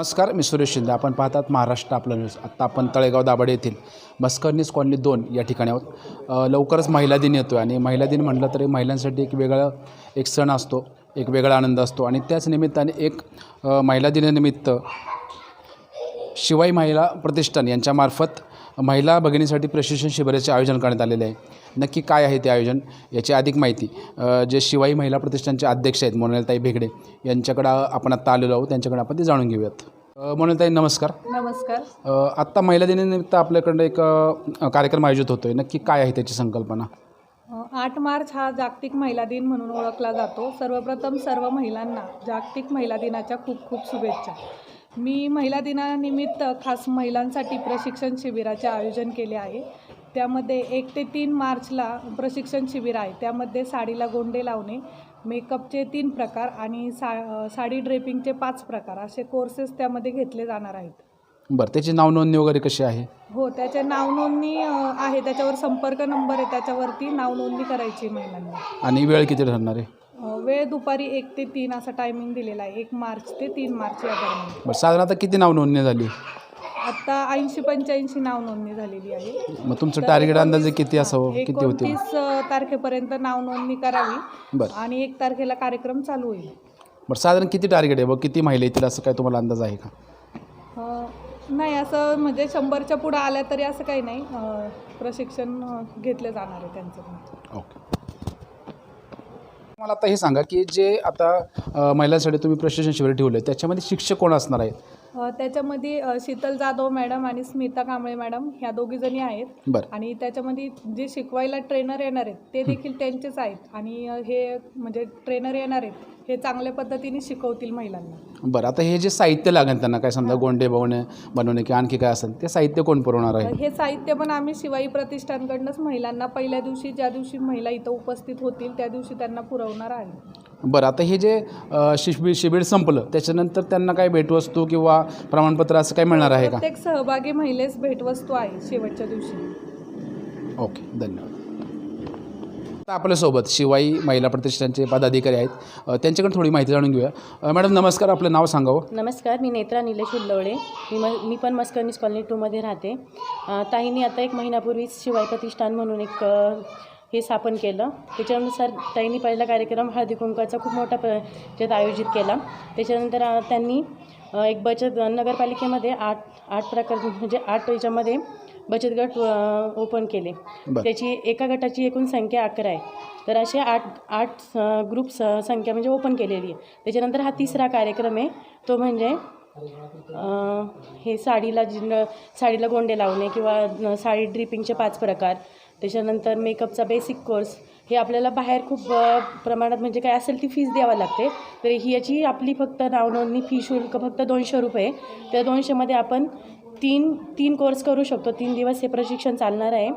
नमस्कार मी सुरेश शिंदे. आपण पाहतात महाराष्ट्र आपलं न्यूज आत्ता आपण तळेगाव दाभाडे येथील मस्करनीस कॉलनी दोन या ठिकाणी आहोत. लवकरच महिला दिन येतो आहे आणि महिला दिन म्हटलं तरी महिलांसाठी एक वेगळा एक सण असतो एक वेगळा आनंद असतो. आणि त्याच निमित्ताने एक महिला दिनानिमित्त शिवाई महिला प्रतिष्ठान यांच्यामार्फत महिला भगिनीसाठी प्रशिक्षण शिबिराचे आयोजन करण्यात आलेले आहे. नक्की काय आहे ते आयोजन? याची अधिक माहिती जे शिवाई महिला प्रतिष्ठानचे अध्यक्ष आहेत मोनालताई भेगडे यांच्याकडं आपण आत्ता आलेलो आहोत. त्यांच्याकडे आपण ते जाणून घेऊयात. मोनालताई नमस्कार. नमस्कार. आत्ता महिला दिनानिमित्त आपल्याकडं एक कार्यक्रम आयोजित होतो आहे नक्की काय आहे त्याची संकल्पना? आठ मार्च हा जागतिक महिला दिन म्हणून ओळखला जातो. सर्वप्रथम सर्व महिलांना जागतिक महिला दिनाच्या खूप खूप शुभेच्छा. मी महिला दिनानिमित्त खास महिलांसाठी प्रशिक्षण शिबिराचे आयोजन केले आहे. त्यामध्ये एक ते तीन मार्चला प्रशिक्षण शिबिर आहे. त्यामध्ये साडीला गोंडे लावणे मेकअपचे तीन प्रकार आणि सा साडी ड्रेपिंगचे पाच प्रकार असे कोर्सेस त्यामध्ये घेतले जाणार आहेत. बरं त्याची नावनोंदणी वगैरे कशी आहे? हो त्याचे नावनोंदणी आहे. त्याच्यावर संपर्क नंबर आहे. त्याच्यावरती नावनोंदणी करायची महिलांनी. आणि वेळ किती ठरणार आहे? वेळ दुपारी एक ते तीन असा टायमिंग दिलेला आहे. एक मार्च ते तीन मार्च या दरम्यान. बरं साधारणतः किती नावनोंदणी झाली? आता ऐंशी पंच्याऐंशी नाव नोंदणी झालेली आहे. मग तुमचं टार्गेट अंदाजे किती असावं? किती एकोणतीस अ, तारखेपर्यंत नाव नोंदणी करावी. बरं. आणि एक तारखेला कार्यक्रम चालू होईल. बरं साधारण किती टार्गेट आहे? बघ किती महिला येतील असं काय तुम्हाला अंदाज आहे का? अ, नाही असं म्हणजे शंभरच्या पुढं आल्या तरी असं काही नाही. अ, प्रशिक्षण अ, घेतलं जाणार आहे त्यांचं. पण ओके. मला आता हे सांगा की जे आता महिलांसाठी तुम्ही प्रशिक्षण शिबिर ठेवलं आहे त्याच्यामध्ये शिक्षक कोण असणार आहेत? त्याच्यामध्ये शीतल जाधव मॅडम आणि स्मिता कांबळे मॅडम ह्या दोघी जणी आहेत. बरं. आणि त्याच्यामध्ये जे शिकवायला ट्रेनर येणार आहेत ते देखील त्यांचेच आहेत. आणि हे म्हणजे ट्रेनर येणार आहेत हे चांगल्या पद्धतीने शिकवतील महिलांना. बरं आता हे जे साहित्य लागेल त्यांना काय समजा गोंडे बनवणे बनवणे किंवा आणखी काय असेल ते साहित्य कोण पुरवणार आहे? हे साहित्य पण आम्ही शिवाई प्रतिष्ठानकडनंच महिलांना पहिल्या दिवशी ज्या दिवशी महिला इथं उपस्थित होतील त्या दिवशी त्यांना पुरवणार आहे. बरं आता हे जे शिबिर शिबिर संपलं त्याच्यानंतर त्यांना काय भेटवस्तू किंवा प्रमाणपत्र असं काय मिळणार आहे का? प्रत्येक सहभागी महिलेस भेटवस्तू आहे शेवटच्या दिवशी. ओके धन्यवाद. आता आपल्यासोबत शिवाई महिला प्रतिष्ठानचे पदाधिकारी आहेत. अ, त्यांच्याकडे थोडी माहिती जाणून घेऊया. मॅडम नमस्कार आपलं नाव सांगावं. नमस्कार मी नेत्रा निलेश उल्लवळे मी म मी पण मस्करनीस कॉलनी टूमध्ये राहते. ताईंनी आता एक महिन्यापूर्वीच शिवाय प्रतिष्ठान म्हणून एक हे स्थापन केलं. त्याच्यानुसार ताईंनी पहिला कार्यक्रम हळदी कुंकाचा खूप मोठा त्यात आयोजित केला. त्याच्यानंतर त्यांनी एक बचत नगरपालिकेमध्ये आठ आठ प्रकार म्हणजे आठ याच्यामध्ये बचत गट ओपन केले. त्याची एका गटाची एकूण संख्या अकरा आहे. तर असे आठ आठ ग्रुप संख्या म्हणजे ओपन केलेली आहे. त्याच्यानंतर हा तिसरा कार्यक्रम आहे. तो म्हणजे हे साडीला जिन साडीला गोंडे लावणे किंवा साडी ड्रिपिंगचे पाच प्रकार त्याच्यानंतर मेकअपचा बेसिक कोर्स हे आपल्याला बाहेर खूप प्रमाणात म्हणजे काय असेल ती फीस द्यावी लागते. तर ही याची आपली फक्त नावनोंदणी फी शुल्क फक्त दोनशे रुपये. त्या दोनशेमध्ये आपण तीन तीन कोर्स करू शकतो. तीन दिवस हे प्रशिक्षण चालणार आहे.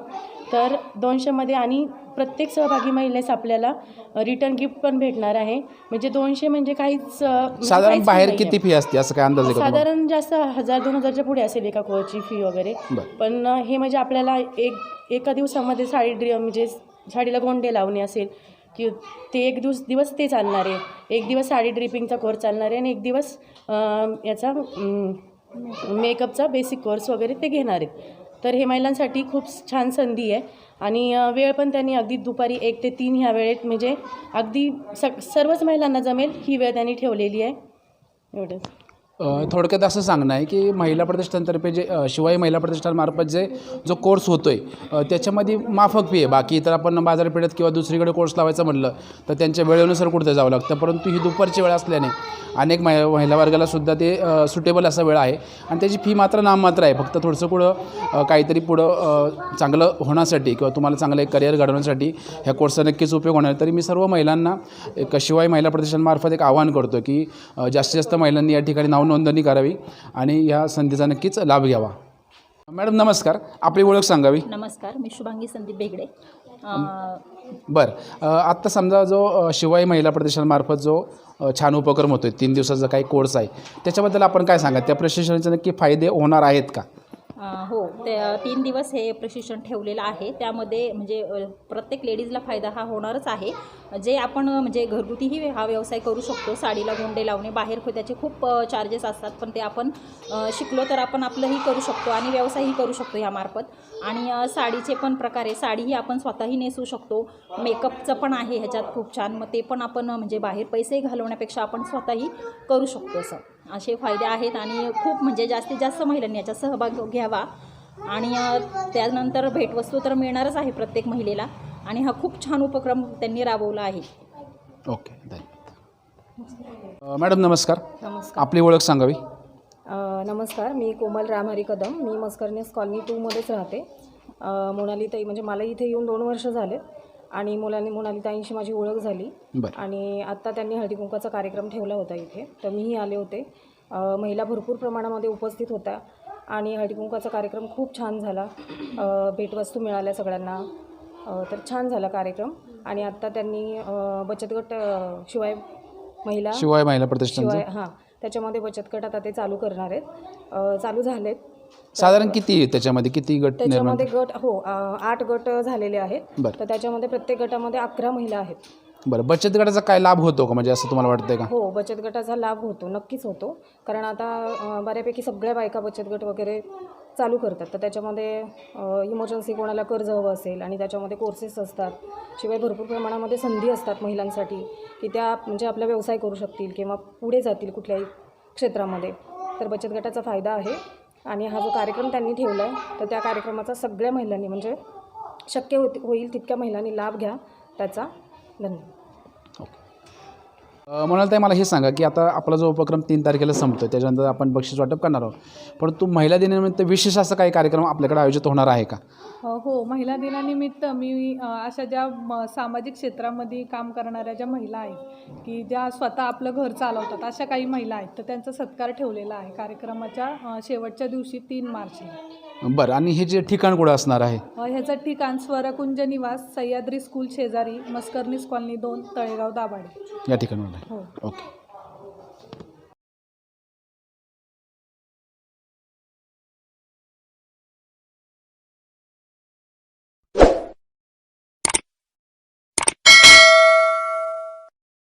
तर दोनशेमध्ये आणि प्रत्येक सहभागी महिलेस आपल्याला रिटर्न गिफ्ट पण भेटणार आहे. म्हणजे दोनशे म्हणजे काहीच म्हणजे साधारण बाहेर. किती फी असते? असं काय अंदाज? साधारण जास्त हजार दोन हजारच्या पुढे असेल एका कोर्सची फी वगैरे. पण हे म्हणजे आपल्याला एक एका दिवसामध्ये साडी ड्रि म्हणजे साडीला गोंडे लावणे असेल की ते एक दिवस दिवस ते चालणार आहे. एक दिवस साडी ड्रिपिंगचा कोर्स चालणार आहे आणि एक दिवस याचा मेकअपचा बेसिक कोर्स वगैरे ते घेणार आहेत. तर हे महिलांसाठी खूप छान संधी आहे. आणि वेळ पण त्यांनी अगदी दुपारी एक ते तीन ह्या वेळेत म्हणजे अगदी स सर्वच महिलांना जमेल ही वेळ त्यांनी ठेवलेली आहे. एवढंच. थोडक्यात असं सांगणं आहे की महिला प्रतिष्ठानतर्फे जे शिवाई महिला प्रतिष्ठानमार्फत जे जो कोर्स होतो आहे त्याच्यामध्ये माफक फी आहे. बाकी इतर आपण बाजारपेठेत किंवा दुसरीकडे कोर्स लावायचं म्हटलं तर त्यांच्या वेळेनुसार कुठे जावं लागतं? परंतु ही दुपारची वेळ असल्याने अनेक महि महिला वर्गालासुद्धा ते सुटेबल असा वेळ आहे. आणि त्याची फी मात्र नाममात्र आहे. फक्त थोडंसं पुढं काहीतरी पुढं चांगलं होण्यासाठी किंवा तुम्हाला चांगलं एक करिअर घडवण्यासाठी ह्या कोर्सचा नक्कीच उपयोग होणार तरी मी सर्व महिलांना एक शिवाय महिला प्रतिष्ठानमार्फत एक आवाहन करतो की जास्तीत जास्त महिलांनी या ठिकाणी नाव नावनोंदणी करावी आणि या संधीचा नक्कीच लाभ घ्यावा. मॅडम नमस्कार. आपली ओळख सांगावी. नमस्कार. मी शुभांगी संदीप बेगडे. बरं. आत्ता समजा जो शिवाई महिला प्रतिष्ठानमार्फत जो छान उपक्रम होतो आहे तीन दिवसाचा काही कोर्स आहे त्याच्याबद्दल आपण काय सांगा त्या प्रशिक्षणाचे नक्की फायदे होणार आहेत का? हो ते तीन दिवस हे प्रशिक्षण ठेवलेलं आहे. त्यामध्ये म्हणजे प्रत्येक लेडीजला फायदा हा होणारच आहे. जे आपण म्हणजे घरगुतीही हा व्यवसाय करू शकतो साडीला गोंडे लावणे बाहेर खो- त्याचे खूप चार्जेस असतात. पण ते आपण शिकलो तर आपण आपलंही करू शकतो आणि व्यवसायही करू शकतो ह्यामार्फत आणि साडीचे पण प्रकार आहे. साडीही आपण स्वतःही नेसू शकतो. मेकअपचं पण आहे ह्याच्यात खूप छान. मग ते पण आपण म्हणजे बाहेर पैसे घालवण्यापेक्षा आपण स्वतःही करू शकतो असं. असे फायदे आहेत आणि खूप म्हणजे जास्तीत जास्त महिलांनी याच्यात सहभाग घ्यावा. आणि त्यानंतर भेटवस्तू तर मिळणारच आहे प्रत्येक महिलेला. आणि हा खूप छान उपक्रम त्यांनी राबवला आहे. ओके धन्यवाद. मॅडम नमस्कार. नमस्कार. आपली ओळख सांगावी. अ, नमस्कार मी कोमल रामहरी कदम. मी मस्करनेस कॉलनी टूमध्येच राहते. अ, मोनालीताई म्हणजे मला इथे येऊन दोन वर्ष झाले आणि मुलांनी मोनालीताईंशी माझी ओळख झाली बरं आणि आत्ता त्यांनी हळदीकुंकाचा कार्यक्रम ठेवला होता इथे तर मीही आले होते अ, महिला भरपूर प्रमाणामध्ये उपस्थित होत्या आणि हळदीकुंकाचा कार्यक्रम खूप छान झाला अ, भेटवस्तू मिळाल्या सगळ्यांना अ, तर छान झाला कार्यक्रम आणि आत्ता त्यांनी अ, बचत गट अ, शिवाय महिला शिवाय महिला प्रतिष्ठानचं शिवाय हां त्याच्यामध्ये बचत गट आता ते चालू करणार आहेत अ, चालू झालेत साधारण किती आहे त्याच्यामध्ये किती गट निर्माण त्याच्यामध्ये गट हो अ, आठ गट झालेले आहेत. बरं. तर त्याच्यामध्ये प्रत्येक गटामध्ये अकरा महिला आहेत. बरं बचत गटाचा काय लाभ होतो का? म्हणजे असं तुम्हाला वाटतंय का? हो बचत गटाचा लाभ होतो नक्कीच होतो. कारण आता अ, बऱ्यापैकी सगळ्या बायका बचत गट वगैरे चालू करतात. तर त्याच्यामध्ये इमर्जन्सी कोणाला कर्ज हवं असेल आणि त्याच्यामध्ये कोर्सेस असतात. शिवाय भरपूर प्रमाणामध्ये संधी असतात महिलांसाठी की त्या म्हणजे आपला व्यवसाय करू शकतील किंवा पुढे जातील कुठल्याही क्षेत्रामध्ये. तर बचत गटाचा फायदा आहे. आणि हा जो कार्यक्रम त्यांनी ठेवला आहे तर त्या कार्यक्रमाचा सगळ्या महिलांनी म्हणजे शक्य होत होईल तितक्या महिलांनी लाभ घ्या त्याचा धन्यवाद. अ, म्हणाल मला हे सांगा की आता आपला जो उपक्रम तीन तारखेला संपतो त्याच्यानंतर आपण बक्षीस वाटप करणार आहोत. परंतु महिला दिनानिमित्त विशेष असं काही कार्यक्रम आपल्याकडे आयोजित होणार आहे का? हो, हो. महिला दिनानिमित्त मी अशा ज्या म सामाजिक क्षेत्रामध्ये काम करणाऱ्या ज्या महिला आहेत की ज्या स्वतः आपलं घर चालवतात अशा काही महिला आहेत. तर त्यांचा सत्कार ठेवलेला आहे कार्यक्रमाच्या शेवटच्या दिवशी तीन मार्चला. बरं आणि हे जे ठिकाण कुठं असणार आहे? अ, ह्याचं ठिकाण स्वरकुंज निवास सह्याद्री स्कूल शेजारी मस्करनीस कॉलनी दोन तळेगाव दाभाडे. या ठिकाणावर आहे. हो. ओके.